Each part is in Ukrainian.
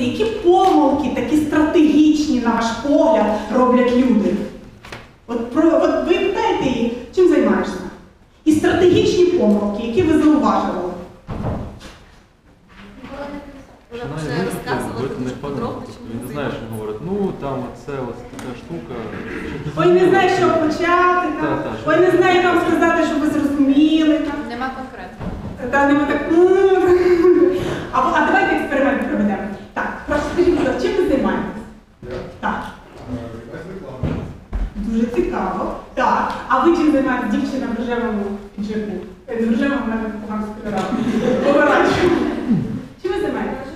подивитися, які помилки такі стратегічні, на ваш погляд, роблять люди. От, про, от ви питаєте її, чим займаєшся? І стратегічні помилки, які ви зауважували. Вона Починає розказувати Тобто Він не знає, що він говорить. Ну там оце ось така штука. Ой, не знаю, що почати, там. Ой, не знаю, як вам сказати, щоб ви зрозуміли. Там. Нема конкретно. Та не так. «М». А, а давайте експеримент проведемо. Так, прошу скажіть, будь ласка, чим ви займаєтесь? Так. Дуже цікаво. Так. А ви чим займаєтесь дівчина в рожевому? Е, З рожевим в мене погано співрав. Поворачую. Чим ви займаєтесь?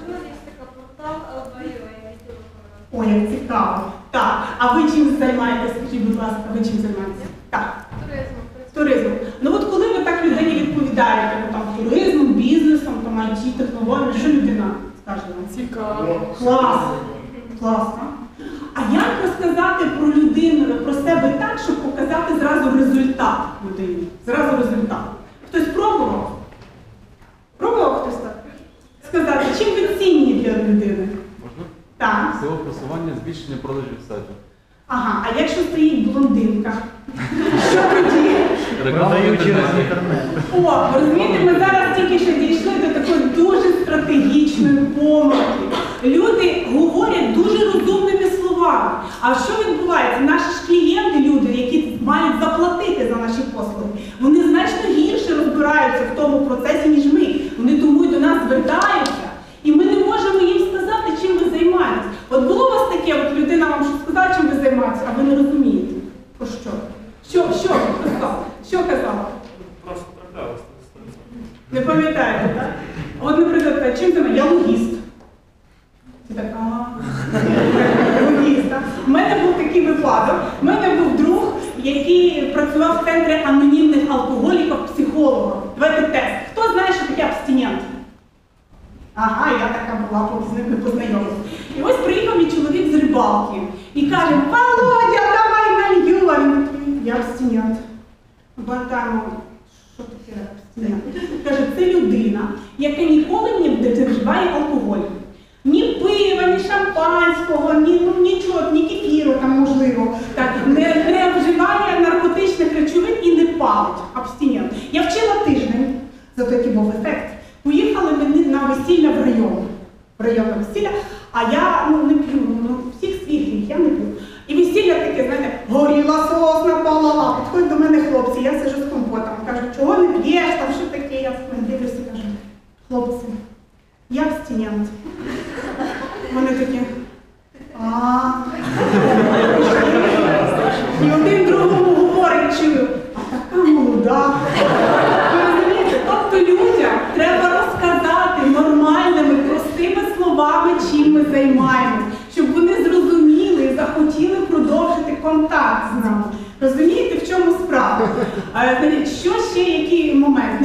Ой, як цікаво. Так. А ви чим займаєтесь? Скажіть, будь ласка, ви чим займаєтесь? Так. Туризм. Туризмом. Ну от коли ви так людині відповідаєте, ну там туризмом, бізнесом, там IT, технологіями, що людина скаже вам? Цікаво. Клас. Класно. Як розказати про людину, про себе так, щоб показати зразу результат людині? Зразу результат. Хтось пробував? Пробував хтось так? Сказати, чим ви цінні для людини? Можна? Так. Всього просування збільшення продажів сайту. Ага, а якщо стоїть блондинка? Що тоді? Продаю через інтернет. О, розумієте, ми зараз тільки що дійшли до такої дуже стратегічної помилки. Люди говорять дуже розумними словами. А що відбувається? Наші ж клієнти, люди, які мають заплатити за наші послуги, вони значно гірше розбираються в тому процесі, ніж ми. Вони тому й до нас звертаються. І ми не можемо їм сказати, чим ви займаєтесь. От було у вас таке, от людина вам щось сказала, чим ви займаєтесь, а ви не розумієте. Про що? Що, що ви? Що казала? Просто траплялось. Не пам'ятаєте, так? От, наприклад, чим ти Я логіст. Ти так, ага. Логіст, так? У мене був такий випадок. У мене був друг, який працював в центрі анонімних алкоголіків психолога. Давайте тест. Хто знає, що таке абстинент? Ага, я така була, з ними познайомилася. І ось приїхав мій чоловік з рибалки і каже, Володя, давай налью. А він такий, я абстинент. Бартаємо, що таке абстинент? Каже, це людина, яка ніколи не вживає алкоголь. Ні пива, ні шампанського, ні, ну, нічого, ні кефіру там можливо. Так, не, не вживає наркотичних речовин і не палить. Абстинент. Я вчила тиждень, зато який був ефект. Поїхали ми на весілля в район. В район на весілля, а я ну, не п'ю, ну всіх світлих, я не п'ю. І весілля таке, знаєте, горіла сосна, палала. Підходять до мене хлопці, я сижу з компотом. Кажуть, чого не п'єш, там що таке, я дивлюся, кажу, хлопці, я абстинент. Вони такі. А. І один другому говорить, чую, а така молода. Ви розумієте? Тобто людям треба розказати нормальними, простими словами, чим ми займаємось, щоб вони зрозуміли і захотіли продовжити контакт з нами. Розумієте, в чому справа? Е, Що ще який момент?